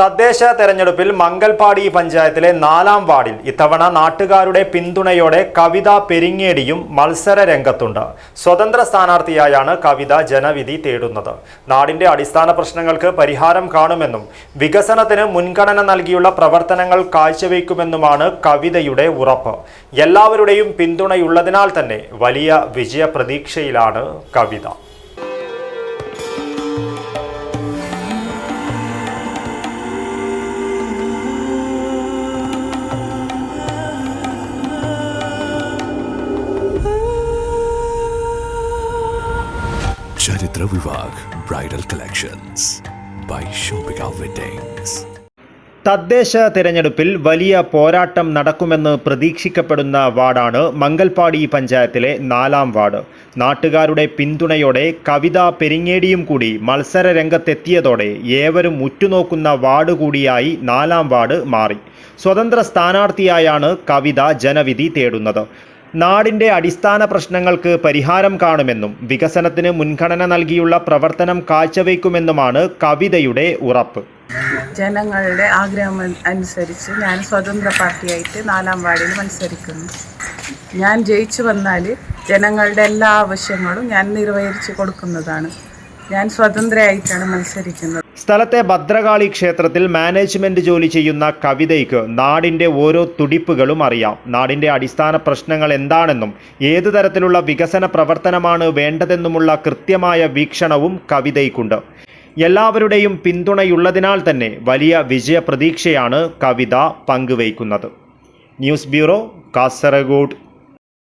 തദ്ദേശ തെരഞ്ഞെടുപ്പിൽ മംഗൽപാടി പഞ്ചായത്തിലെ നാലാം വാർഡിൽ ഇത്തവണ നാട്ടുകാരുടെ പിന്തുണയോടെ കവിത പെരിങ്ങേടിയും മത്സര രംഗത്തുണ്ട്. സ്വതന്ത്ര സ്ഥാനാർത്ഥിയായാണ് കവിത ജനവിധി തേടുന്നത്. നാടിന്റെ അടിസ്ഥാന പ്രശ്നങ്ങൾക്ക് പരിഹാരം കാണുമെന്നും വികസനത്തിന് മുൻഗണന നൽകിയുള്ള പ്രവർത്തനങ്ങൾ കാഴ്ചവെക്കുമെന്നുമാണ് കവിതയുടെ ഉറപ്പ്. എല്ലാവരുടെയും പിന്തുണയുള്ളതിനാൽ തന്നെ വലിയ വിജയപ്രതീക്ഷയിലാണ് കവിത. ചരിത്ര Vivah bridal collections by Shoppika weddings തദ്ദേശ തിരഞ്ഞെടുപ്പിൽ വലിയ പോരാട്ടം നടക്കുമെന്ന് പ്രതീക്ഷിക്കപ്പെടുന്ന വാർഡാണ് മംഗൽപാടി പഞ്ചായത്തിലെ നാലാം വാർഡ്. നാട്ടുകാരുടെ പിന്തുണയോടെ കവിത പെരിങ്ങേടിയും കൂടി മത്സര രംഗത്തെത്തിയതോടെ ഏവരും ഉറ്റുനോക്കുന്ന വാർഡ് കൂടിയായി നാലാം വാർഡ് മാറി. സ്വതന്ത്ര സ്ഥാനാർത്ഥിയായാണ് കവിത ജനവിധി തേടുന്നത്. നാടിന്റെ അടിസ്ഥാന പ്രശ്നങ്ങൾക്ക് പരിഹാരം കാണുമെന്നും വികസനത്തിന് മുൻഗണന നൽകിയുള്ള പ്രവർത്തനം കാഴ്ചവെക്കുമെന്നുമാണ് കവിതയുടെ ഉറപ്പ്. ജനങ്ങളുടെ ആഗ്രഹം അനുസരിച്ച് ഞാൻ സ്വതന്ത്ര പാർട്ടിയായിട്ട് നാലാം വാർഡിൽ മത്സരിക്കുന്നു. ഞാൻ ജയിച്ചു വന്നാൽ ജനങ്ങളുടെ എല്ലാ ആവശ്യങ്ങളും ഞാൻ നിർവഹിച്ചു കൊടുക്കുന്നതാണ്. ഞാൻ സ്വതന്ത്രയായിട്ടാണ് മത്സരിക്കുന്നത്. സ്ഥലത്തെ ഭദ്രകാളി ക്ഷേത്രത്തിൽ മാനേജ്മെന്റ് ജോലി ചെയ്യുന്ന കവിതയ്ക്ക് നാടിന്റെ ഓരോ തുടിപ്പുകളും അറിയാം. നാടിന്റെ അടിസ്ഥാന പ്രശ്നങ്ങൾ എന്താണെന്നും ഏതു തരത്തിലുള്ള വികസന പ്രവർത്തനമാണ് വേണ്ടതെന്നുമുള്ള കൃത്യമായ വീക്ഷണവും കവിതയ്ക്കുണ്ട്. എല്ലാവരുടെയും പിന്തുണയുള്ളതിനാൽ തന്നെ വലിയ വിജയപ്രതീക്ഷയാണ് കവിത പങ്കുവയ്ക്കുന്നത്. News bureau Kasaragod.